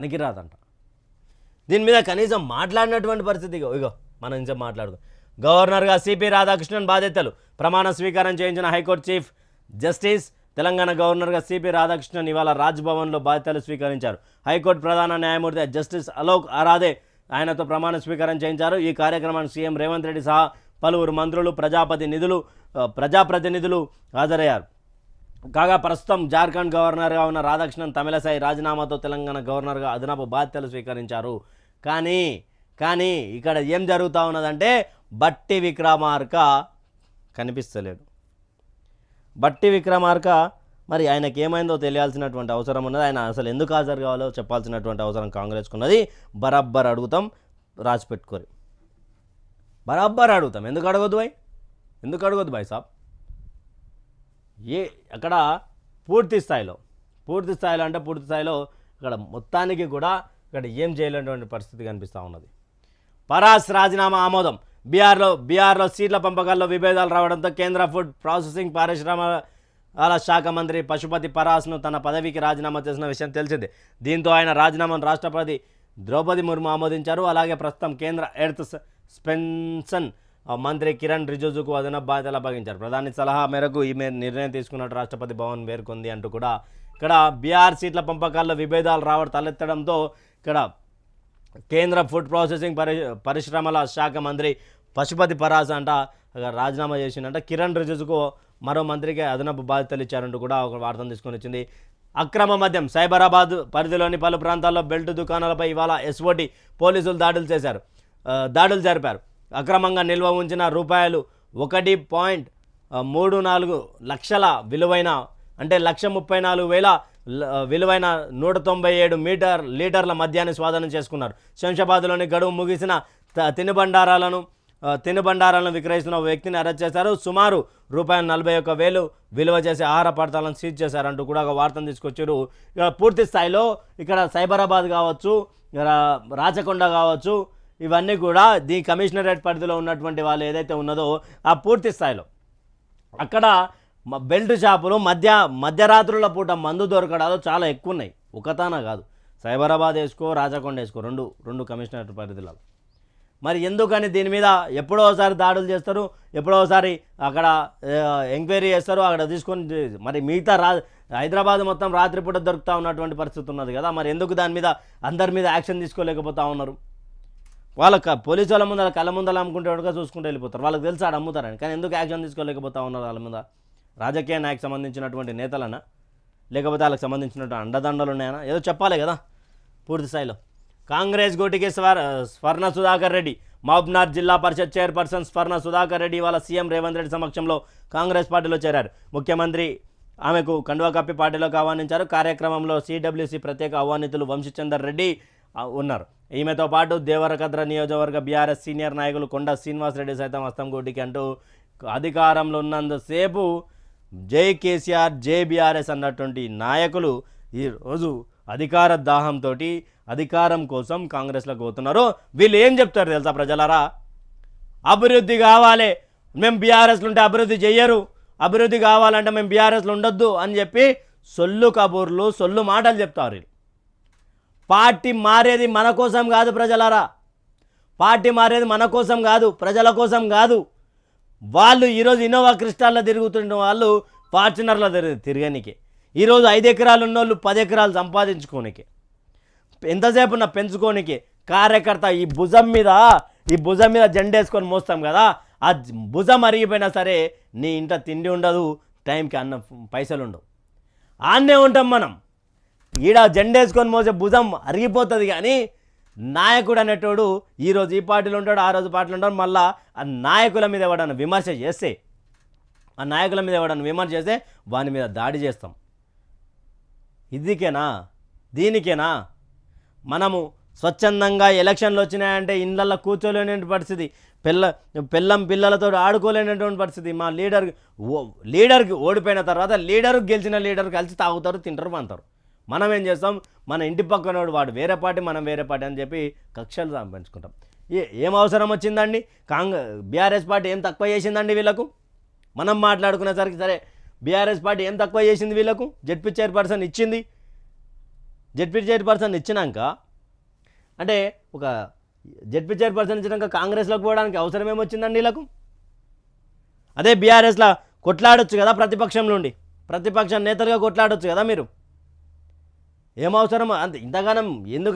పనికి రాదంట దీని మీద కనీసం మాట్లాడినటువంటి పరిస్థితి ఇగో మనం ఇంకా మాట్లాడుకో గవర్నర్గా సిపి రాధాకృష్ణన్ బాధ్యతలు ప్రమాణ స్వీకారం చేయించిన హైకోర్టు చీఫ్ జస్టిస్ తెలంగాణ గవర్నర్గా సిపి రాధాకృష్ణన్ ఇవాళ రాజ్భవన్లో బాధ్యతలు స్వీకరించారు. హైకోర్టు ప్రధాన న్యాయమూర్తి జస్టిస్ అలోక్ ఆరాధే ఆయనతో ప్రమాణ స్వీకారం చేయించారు. ఈ కార్యక్రమానికి సీఎం రేవంత్ రెడ్డి సహా పలువురు మంత్రులు ప్రజాపతి నిధులు ప్రజాప్రతినిధులు హాజరయ్యారు. కాగా ప్రస్తుతం జార్ఖండ్ గవర్నర్గా ఉన్న రాధాకృష్ణన్ తమిళసాయి రాజీనామాతో తెలంగాణ గవర్నర్గా అదనపు బాధ్యతలు స్వీకరించారు. కానీ కానీ ఇక్కడ ఏం జరుగుతూ ఉన్నదంటే బట్టి విక్రమార్క కనిపిస్తలేడు బట్టి విక్రమార్క మరి ఆయనకి ఏమైందో తెలియాల్సినటువంటి అవసరం ఉన్నది. ఆయన అసలు ఎందుకు హాజరు కావాలో చెప్పాల్సినటువంటి అవసరం కాంగ్రెస్కు ఉన్నది బరాబ్బర్ అడుగుతాం రాసి పెట్టుకోరి బరాబ్బర్ అడుగుతాం. ఎందుకు అడగొద్దు బాయ్ ఎందుకు అడగొద్దు బాయ్ సాబ్? ఏ అక్కడ పూర్తి స్థాయిలో పూర్తి స్థాయిలో అంటే పూర్తి స్థాయిలో ఇక్కడ మొత్తానికి కూడా ఇక్కడ ఏం చేయలేనటువంటి పరిస్థితి కనిపిస్తూ ఉన్నది. పరాస్ రాజీనామా ఆమోదం. బీహార్లో బీహార్లో సీట్ల పంపకాల్లో విభేదాలు రావడంతో కేంద్ర ఫుడ్ ప్రాసెసింగ్ పారిశ్రామాల శాఖ మంత్రి పశుపతి పరాస్ను తన పదవికి రాజీనామా చేసిన విషయం తెలిసిందే. దీంతో ఆయన రాజీనామాను రాష్ట్రపతి ద్రౌపది ముర్ము ఆమోదించారు. అలాగే ప్రస్తుతం కేంద్ర ఎర్త్ స్పెన్సన్ మంత్రి కిరణ్ రిజిజుకు అదనపు బాధ్యతలు అప్పగించారు. ప్రధాని సలహా మేరకు ఈ మే- నిర్ణయం తీసుకున్నట్టు రాష్ట్రపతి భవన్ పేర్కొంది అంటూ కూడా ఇక్కడ బీఆర్ సీట్ల పంపకాల్లో విభేదాలు రావడం తలెత్తడంతో ఇక్కడ కేంద్ర ఫుడ్ ప్రాసెసింగ్ పరి పరిశ్రమల శాఖ మంత్రి పశుపతి పరాస్ అంట రాజీనామా చేసిందంట కిరణ్ రిజిజుకు మరో మంత్రికి అదనపు బాధ్యతలు ఇచ్చారంటూ కూడా ఒక వార్తను తీసుకొని వచ్చింది. అక్రమ మద్యం సైబరాబాద్ పరిధిలోని పలు ప్రాంతాల్లో బెల్ట్ దుకాణాలపై ఇవాళ ఎస్ఓటి పోలీసులు దాడులు చేశారు. దాడులు జరిపారు. అక్రమంగా నిల్వ ఉంచిన రూపాయలు ఒకటి పాయింట్ మూడు నాలుగు లక్షల విలువైన అంటే లక్ష ముప్పై నాలుగు వేల విలువైన నూట తొంభై ఏడు మీటర్ లీటర్ల మద్యాన్ని స్వాధీనం చేసుకున్నారు. శంషాబాద్లోని గడువు ముగిసిన త- తినుబండారాలను తినుబండారాలను విక్రయిస్తున్న ఓ వ్యక్తిని అరెస్ట్ చేశారు. సుమారు రూపాయలు నలభై ఒక్క వేలు విలువ చేసే ఆహార పదార్థాలను సీజ్ చేశారంటూ కూడా ఒక వార్తను తీసుకొచ్చారు. ఇక పూర్తి స్థాయిలో ఇక్కడ సైబరాబాద్ కావచ్చు రా- రాచకొండ కావచ్చు ఇవన్నీ కూడా దీ కమిషనరేట్ పరిధిలో ఉన్నటువంటి వాళ్ళు ఏదైతే ఉన్నదో ఆ పూర్తి స్థాయిలో. అక్కడ బెల్ట్ షాపులు మధ్య మధ్యరాత్రుల పూట మందు దొరకడాలు చాలా ఎక్కువ ఉన్నాయి ఒకతాన కాదు. సైబరాబాద్ వేసుకో రాజకొండ వేసుకో రెండు రెండు కమిషనరేట్ పరిధిలో. మరి ఎందుకని దీని మీద ఎప్పుడో ఒకసారి దాడులు చేస్తారు ఎప్పుడోసారి అక్కడ ఎంక్వైరీ చేస్తారు అక్కడ తీసుకొని మరి మిగతా రా హైదరాబాద్ మొత్తం రాత్రిపూట దొరుకుతూ ఉన్నటువంటి పరిస్థితి ఉన్నది కదా మరి ఎందుకు దాని మీద అందరి మీద యాక్షన్ తీసుకోలేకపోతా ఉన్నారు? వాళ్ళ పోలీసు వాళ్ళ ముందర కళ్ళ ముందర అమ్ముకుంటే చూసుకుంటూ వెళ్ళిపోతారు. వాళ్ళకి తెలుసు ఆడ అమ్ముతారని. కానీ ఎందుకు యాక్షన్ తీసుకోలేకపోతా ఉన్నారు వాళ్ళ మీద రాజకీయ నాయకు సంబంధించినటువంటి నేతలనా? లేకపోతే వాళ్ళకి సంబంధించినటువంటి అండదండలు ఉన్నాయనా? ఏదో చెప్పాలి కదా పూర్తి స్థాయిలో. కాంగ్రెస్ గోటికి స్వర్ స్వర్ణ సుధాకర్ రెడ్డి మహబూబ్నాథ్ జిల్లా పరిషత్ చైర్పర్సన్ స్వర్ణ సుధాకర్ రెడ్డి వాళ్ళ సీఎం రేవంత్ రెడ్డి సమక్షంలో కాంగ్రెస్ పార్టీలో చేరారు. ముఖ్యమంత్రి ఆమెకు కండువా కప్పి పార్టీలోకి ఆహ్వానించారు. కార్యక్రమంలో సిడబ్ల్యూసీ ప్రత్యేక ఆహ్వానితులు వంశీచందర్ రెడ్డి ఉన్నారు. ఈమెతో పాటు దేవరకద్ర నియోజకవర్గ బీఆర్ఎస్ సీనియర్ నాయకులు కొండ శ్రీనివాసరెడ్డి సైతం హస్తం అంటూ అధికారంలో ఉన్నంతసేపు జై కేసీఆర్ జై బీఆర్ఎస్ అన్నటువంటి నాయకులు ఈరోజు అధికార దాహంతో అధికారం కోసం కాంగ్రెస్లోకి పోతున్నారు. వీళ్ళు ఏం చెప్తారు తెలుసా ప్రజలారా? అభివృద్ధి కావాలి. మేము బీఆర్ఎస్లు ఉంటే అభివృద్ధి చెయ్యరు. అభివృద్ధి కావాలంటే మేము బీఆర్ఎస్లో ఉండొద్దు అని చెప్పి సొల్లు కబూర్లు సొల్లు మాటలు చెప్తారు వీళ్ళు. పార్టీ మారేది మన కోసం కాదు ప్రజలారా. పార్టీ మారేది మన కోసం కాదు ప్రజల కోసం కాదు. వాళ్ళు ఈరోజు ఇన్నోవా క్రిస్టాల్లో తిరుగుతున్న వాళ్ళు ఫార్చునర్లో తిరిగి తిరగనికే. ఈరోజు ఐదు ఎకరాలు ఉన్నోళ్ళు పది ఎకరాలు సంపాదించుకోనికే. ఎంతసేపు నా పెంచుకోనికి. కార్యకర్త ఈ భుజం మీద ఈ భుజం మీద జెండేసుకొని మోస్తాం కదా. ఆ భుజం అరిగిపోయినా సరే నీ ఇంట తిండి ఉండదు టైంకి అన్న పైసలు ఉండవు ఆన్నే ఉంటాం మనం. ఈడ జెండేసుకొని మోసే భుజం అరిగిపోతుంది కానీ నాయకుడు అనేటోడు ఈరోజు ఈ పార్టీలు ఉంటాడు ఆ రోజు పార్టీలు ఉంటాడు మళ్ళా ఆ నాయకుల మీద ఎవడన్నా విమర్శ చేస్తే ఆ నాయకుల మీద ఎవడన్నా విమర్శ చేస్తే వాని మీద దాడి చేస్తాం. ఇదికేనా? దీనికేనా? మనము స్వచ్ఛందంగా ఎలక్షన్లు వచ్చినాయంటే ఇళ్ళల్లో కూర్చోలేనటువంటి పరిస్థితి పిల్ల పిల్లం పిల్లలతో ఆడుకోలేనటువంటి పరిస్థితి. మా లీడర్ ఓ- లీడర్కి ఓడిపోయిన తర్వాత లీడర్ గెలిచిన లీడర్ కలిసి తాగుతారు తింటారు పంతారు మనం ఏం చేస్తాం? మన ఇంటి పక్కనోడు వాడు వేరే పార్టీ మనం వేరే పార్టీ అని చెప్పి కక్షలు పెంచుకుంటాం ఏ ఏం అవసరం వచ్చిందండి? కాంగ్రె బీఆర్ఎస్ పార్టీ ఏం తక్కువ చేసిందండి వీళ్ళకు? మనం మాట్లాడుకునేసరికి సరే బీఆర్ఎస్ పార్టీ ఏం తక్కువ చేసింది వీళ్ళకు? జడ్పీ చైర్పర్సన్ ఇచ్చింది. జడ్పీ చైర్పర్సన్ ఇచ్చినాక అంటే ఒక జడ్పీ చైర్పర్సన్ ఇచ్చినాక కాంగ్రెస్లోకి పోవడానికి అవసరం ఏమొచ్చిందండి వీళ్ళకు? అదే బీఆర్ఎస్లో కొట్లాడొచ్చు కదా ప్రతిపక్షంలో నుండి ప్రతిపక్ష నేతలుగా కొట్లాడొచ్చు కదా మీరు? ఏం అంత ఇంతగానం ఎందుకు